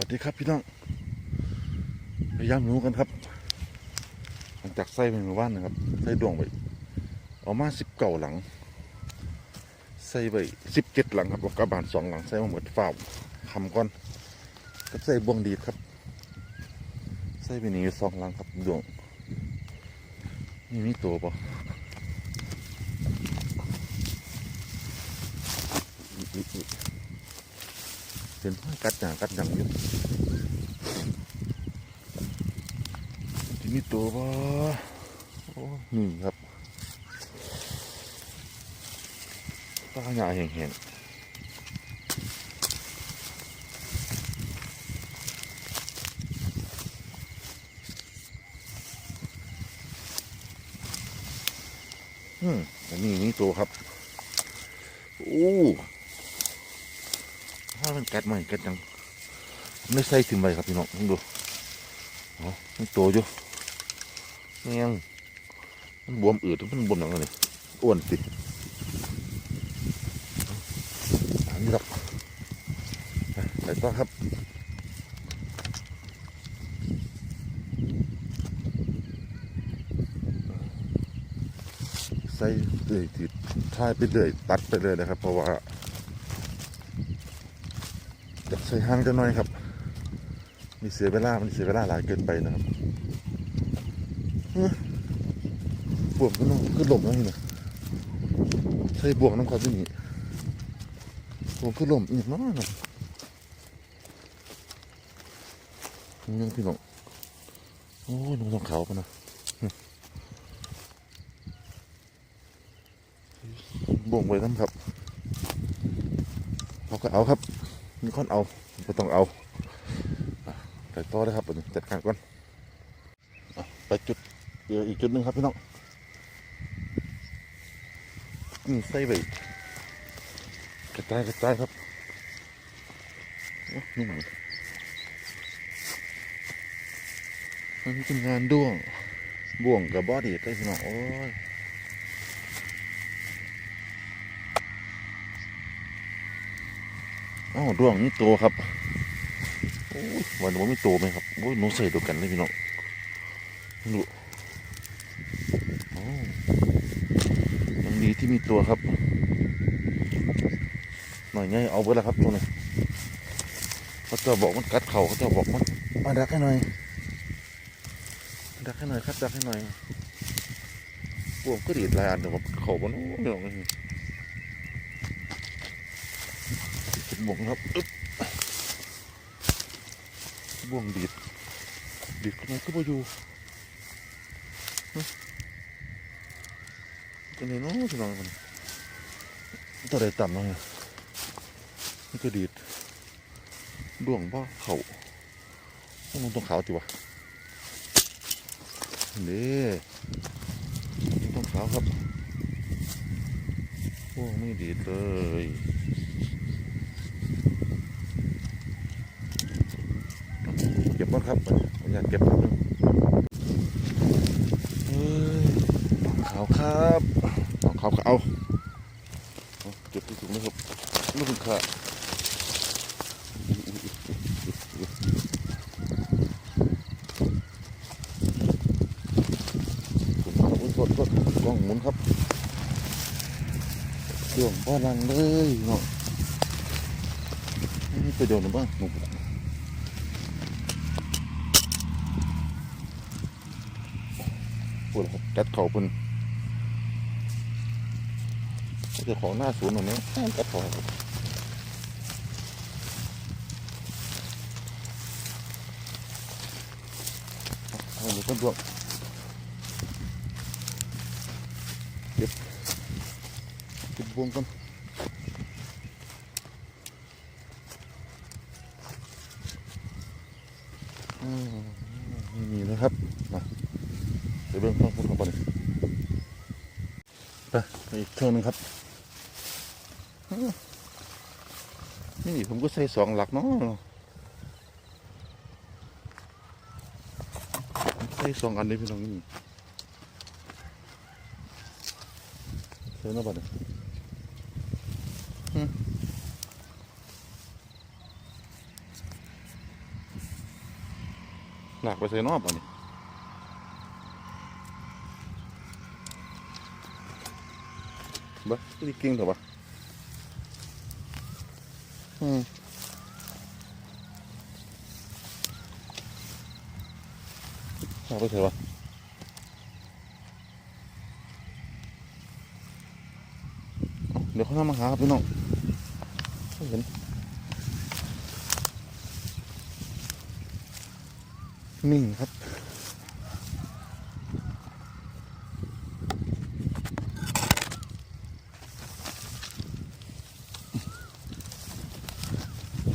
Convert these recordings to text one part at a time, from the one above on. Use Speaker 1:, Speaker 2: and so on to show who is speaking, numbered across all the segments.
Speaker 1: วัสดีครับพี่น้องพยายามหนูกันครับหลังจากใส่เป็นหมู่บ้านนะครับใส่ดวงไปเอามาสิบเก่าหลังใส่ไปสิบเจ็ดหลังครับแล้วกระบาลสองหลังใส่มาหมดฝ้าวคำก้อนก็ใส่บวงดีครับใส่ไปนี่สองหลังครับดวงนี่มีตัวปะอีกอีกอีก เห็นกัดหนากัดหนังอยู่ที่มีตัวบ่โอ้นี่ครับตาหยาแห้งๆอืมอันนี้มีตัวครับ โอ้ กัดใหม่กัดจังไม่ใส่ถึงไปครับพี่น้องลองดูอ๋อมันโตอยู่เงี้ยงมันบวมอืดมันบวมหนังเลยอ้วนสิอันนี้หรอกไปต่อครับใส่เลยติดท้ายไปเลยตัดไปเลยนะครับ เพราะว่า จะใส่ห้างจะน้อยครับ มีเสียเวลา มันเสียเวลาหลายเกินไปนะครับบวกก็น้องก็หล่มแล้วนี่นะใส่บวกน้ำความที่นี่บวกก็หล่มอีกน้อยนะยังพี่น้องโอ้ยน้องต้องเขาปะนะบ่วงไว้น้ำครับ เขาก็เอาครับ มีคนเอาไม่ต้องเอาอะไปต่อเลยครับเดี๋ยวจัดการก่อนอไปจุดเดี๋ยวอีกจุดหนึ่งครับพี่น้องนี่ใส่ไปกระจายกระจายครับนุ่มมันนี้เป็นงานด้วงบ่วงกับบอดี้ได้พี่น้องโอ้ย อ้าวดวงนี่โตครับโอ้ยวันนี้ไม่โตไหมครับโอ้ยหนูใส่ตัวกันเลยพี่น้องดูโอ้ยังดีที่มีตัวครับ หน่อยไงเอาเบอร์ละครับตัวนี้เขาจะบอกมันกัดเข่าเขาจะบอกมันมาดักให้หน่อยดักให้หน่อยครับดักให้หน่อยพวกก็ดีดหลายอันแต่ว่าเข่ามันโอ้ย ไม่หรอกบ่วงครับบ่วงดีดดีดขึ้นมาขึ้นมาอยู่ฮะอันนี้เน้องพี่น้องมันตัวใดต่ำหน่อยนี่ก็ดีดดวงบ่เขาต้องลงตรงขาวจิวะนี่ตรงขาวครับบ่วงไม่ดีเลย เก็บก่อน ครับผมอยากเก็บครับเฮ้ยขาวครับขาวก็เอาเอาเก็บที่สูงนะครับไม่ถึงขาผมสดสดกล้องหมุนครับดวงบ้านังเลยเนาะนี่ไปโดนหรือเปล่าหนู พูดครับจัดเขาเป็นเจ้าของหน้าศูนย์ตรงนี้จัดเขาครับเอาหนูต้นดวงเก็บเก็บบวงกันอืมนี่นะครับมา เดี๋ยวเบิ่งข้างบนข้างบนไปไป อีกเท่านึงครับ นี่ผมก็ใส่สองหลักเนาะใส่สองอันเลยพี่น้องนี่ใส่น้าบัดเนี่ยหลักไปใส่นอกป่ะนี่ บ้าที่เก่งเถอะวะอืมหลักไปใส่วะเอาเดี๋ยวเขาทำมาหาครับพี่น้องเห็นนิ่งครับ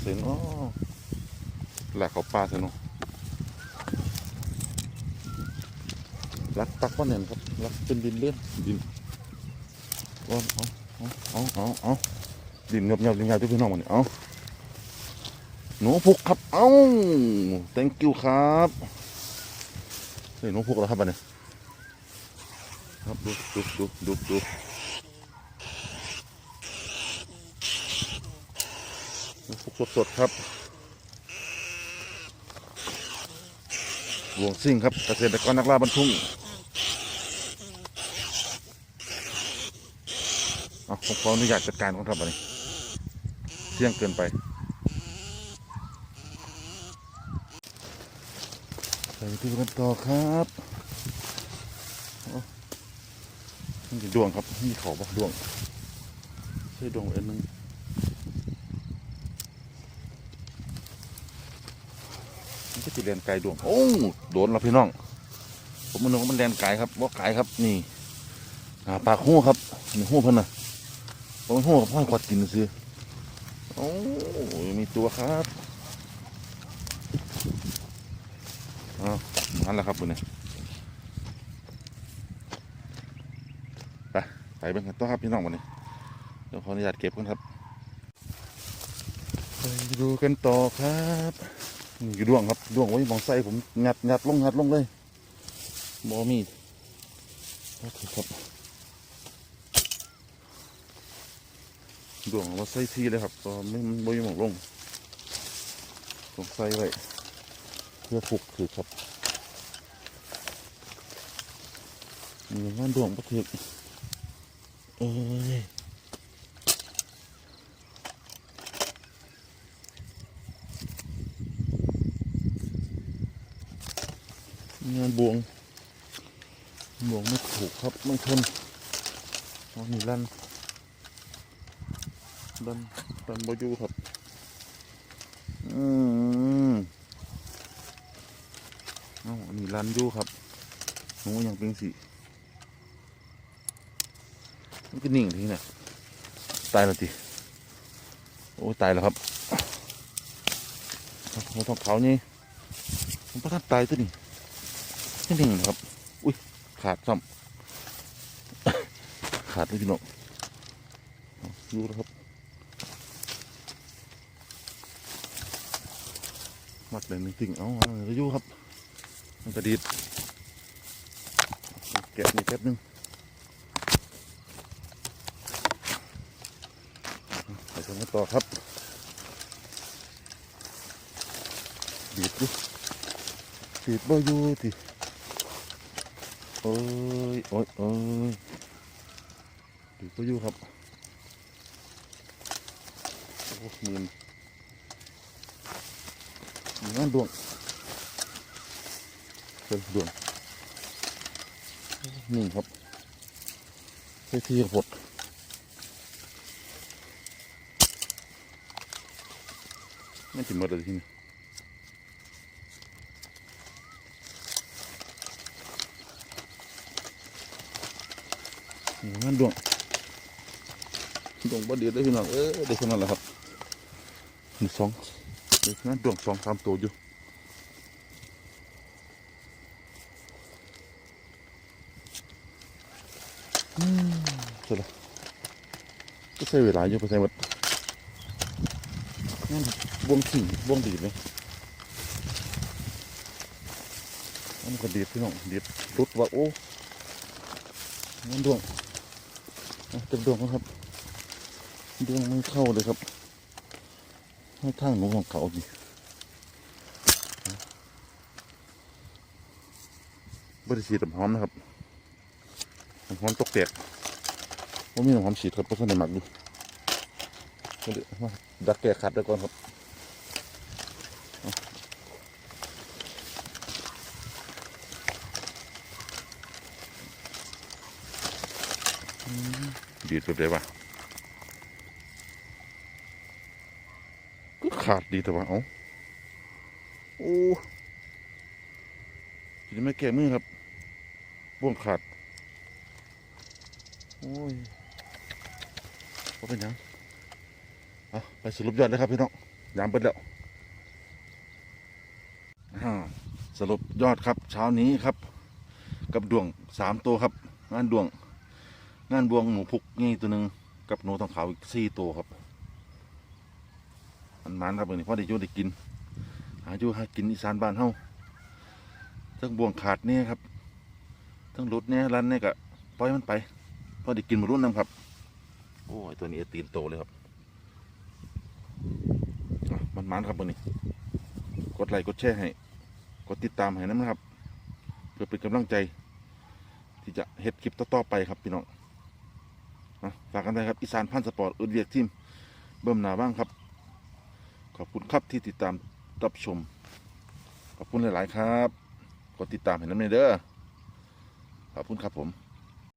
Speaker 1: เสียงอ๋อแหลกเขาปลาสนาะรักตักว่าเนี่ยครับรักเป็นดินเลื่อนดินเอาเอาเอาเอาเอาดินเงียบเงียบเงียบที่พี่น้องมันเนี่ยเอาหนูพุกครับเอา thank you ครับนี่หนูพุกแล้วครับอันนี้ครับดูดูดูดูดูหนูพุกสดๆครับหล วงซิ่งครับเกษตรกรนักล่าบรรทุงเอาผมขออนุญาตจัดการก่อนครับอันนี้เที่ยงเกินไปไปดูกันต่อครับนี่ดวงครับนี่เขาปะดวงใช่ดวงอันนึง มันก็จะเรียนไกลดวงโอ้โดนแล้วพี่น้อง ผมมันนึกว่ามันเรียนไกลครับว่าไกลครับนี่อ่าปากหู้ครับนี่หู้เพิ่นนะผมหู้กับพ่อขวดกินซื้อโอ้ยมีตัวครับนั่นแหละครับคุณเนี่ยไปไปเป็นกันต่อครับพี่น้องวันนี้เดี๋ยวขออนุญาตเก็บกันครับไปดูกันต่อครับ นี่คือดวงครับดวงไว้มองไส้ผมงัดงัดลงงัดลงเลยบอมีโอเคครับดวงเอามาใส่ทีเลยครับก็ไม่ไม่ไม่มองลงต้องใส่ไว้เพื่อผูกถือครับมีงานดวงประเทศเอ้ย งานบวง บวงไม่ถูกครับไม่ทนอ๋อนี่ลั่นลั่นลั่นบอยู่ครับ อืมเอ้าอันนี้ลั่นอยู่ครับหนูยังเป็นสีมันก็นิ่งทีเนี่ยตายแล้วทีโอ้ตายแล้วครับโอ้ทองเขานี่มันประทัดตายตัวนี้ ไม่นิ่งครับ อุ้ยขาดซ้ำขาดเลยพี่น้องเอาดูแล้วครับมัดเลยหนึ่งสิ่งเอาเอาเอยู่ครับ มันกระดิดแกะนี่แป๊บนึงไปกันต่อครับบีบดิบีบบ่อยู่ที โอ้ยโอ้ยโอ้ยบีบบ่อยู่ครับโอ้มีนมีงานดวงเป็นดวงนี่ครับใช้ที่หดไม่ติดหมดเลยที่นี่ นี่มันดวงดวงบ่เดียวได้พี่น้องเออได้ขนาดแล้วครับหนึ่งสองเดี๋ยวนั้นดวงสองสามตัวอยู่อืมเสร็จแล้วก็ใช้เวลาอยู่ไปใช้หมดนั่นวงขิงวงดีดไหมอันนี้ก็ดีดพี่น้องดีดรุดว่าโอ้นั่นดวงอะ เต็มดวงแล้วครับดวงไม่เข้าเลยครับให้ทางหนูของเขาดิบริสีน้ำหอมนะครับน้ำหอมตกแตกว่ามีน้ำหอมฉีดครับเพราะฉะนั้นหมักดูมาดักแก้ขัดแล้วก่อนครับเอาอืม ดีดแบบไหนวะก็ขาดดีแต่ว่าเอ้าโอ้จะไม่แก้มือครับ บ่วงขาด โอ้ยว่าเป็นยังเอาไปสรุปยอดเลยครับพี่น้องยามเปิดแล้วสรุปยอดครับ เช้านี้ครับ กับดวงสามตัวครับ งานดวง งานบวงหมูพุกนี่ตัวหนึ่งกับหนูทองขาวอีกสี่ตัวครับมันมันครับวันนี้พ่อได้อยูได้กิน หาอยู่หากินอีสานบ้านเฮาทั้งบวงขาดเนี่ยครับทั้งรถเนี่ยรันเนี่ยก็ปล่อยมันไปพ่อได้กินมารุ่นน้ำครับ โอ้ยตัวนี้ตีนโตเลยครับมันมันครับวันนี้กดไลค์กดแชร์ให้กดติดตามให้นะครับ เพื่อเป็นกำลังใจ ที่จะเฮ็ดคลิปต่อๆไปครับพี่น้อง ฝากกันได้ครับอีสานพันธ์สปอร์ตอุดเวียกทีมเบิ่มหนาบ้างครับ ขอบคุณครับที่ติดตามรับชม ขอบคุณหลาย ๆ ครับ กดติดตามเห็น้ำเนเด้อขอบคุณครับผม